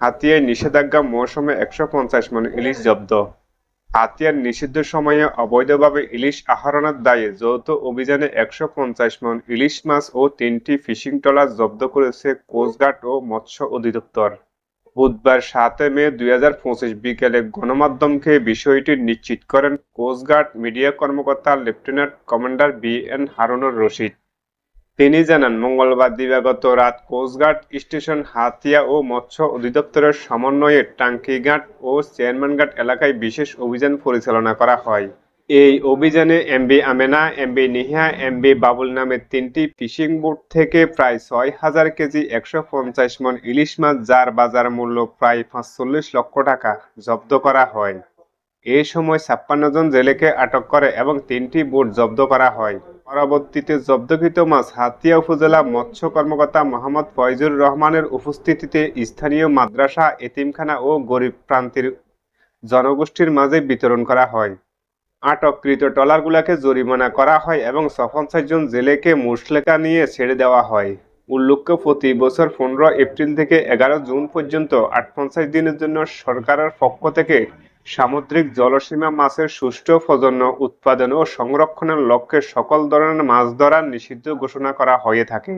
হাতিয়ায় নিষেধাজ্ঞা মৌসুমে একশো পঞ্চাশ মন ইলিশ জব্দ। হাতিয়ার নিষিদ্ধ সময়ে অবৈধভাবে ইলিশ আহরণের দায়ে যৌথ অভিযানে একশো পঞ্চাশ মন ইলিশ মাছ ও তিনটি ফিশিং ট্রলার জব্দ করেছে কোস্টগার্ড ও মৎস্য অধিদপ্তর। বুধবার সাতে মে দুই হাজার পঁচিশ বিকেলে গণমাধ্যমকে বিষয়টি নিশ্চিত করেন কোস্টগার্ড মিডিয়া কর্মকর্তা lieutenant commander B N Harunur Rashid. তিনি জানান, মঙ্গলবার দিবাগত রাত কোস্টগার্ড স্টেশন হাতিয়া ও মৎস্য অধিদপ্তরের সমন্বয়ে টাঙ্কিঘাট ও চেয়ারম্যানঘাট এলাকায় বিশেষ অভিযান পরিচালনা করা হয়। এই অভিযানে MB Amena MB Niha MB Babul নামে তিনটি ফিশিং বোট থেকে প্রায় ছয় হাজার কেজি একশো পঞ্চাশ মন ইলিশ মাছ, যার বাজার মূল্য প্রায় পাঁচচল্লিশ লক্ষ টাকা জব্দ করা হয়। এই সময় ছাপ্পান্ন জন জেলেকে আটক করে এবং তিনটি বোট জব্দ করা হয়। পরবর্তীতে জব্দকৃত মাছ হাতিয়া উপজেলা মৎস্য কর্মকর্তা মোহাম্মদ ফয়জুর রহমানের উপস্থিতিতে স্থানীয় মাদ্রাসা, এতিমখানা ও গরিব প্রান্তের জনগোষ্ঠীর মাঝে বিতরণ করা হয়। আটককৃত ট্রলারগুলোকে জরিমানা করা হয় এবং ছপঞ্চাশ জন জেলেকে মুসলেকা নিয়ে ছেড়ে দেওয়া হয়। উল্লেখ্য, প্রতি বছর পনেরো এপ্রিল থেকে এগারো জুন পর্যন্ত আটপঞ্চাশ দিনের জন্য সরকারের পক্ষ থেকে সামুদ্রিক জলসীমা মাছের সুষ্ঠু প্রজন্ম উৎপাদন ও সংরক্ষণের লক্ষ্যে সকল ধরনের মাছ ধরা নিষিদ্ধ ঘোষণা করা হয়ে থাকে।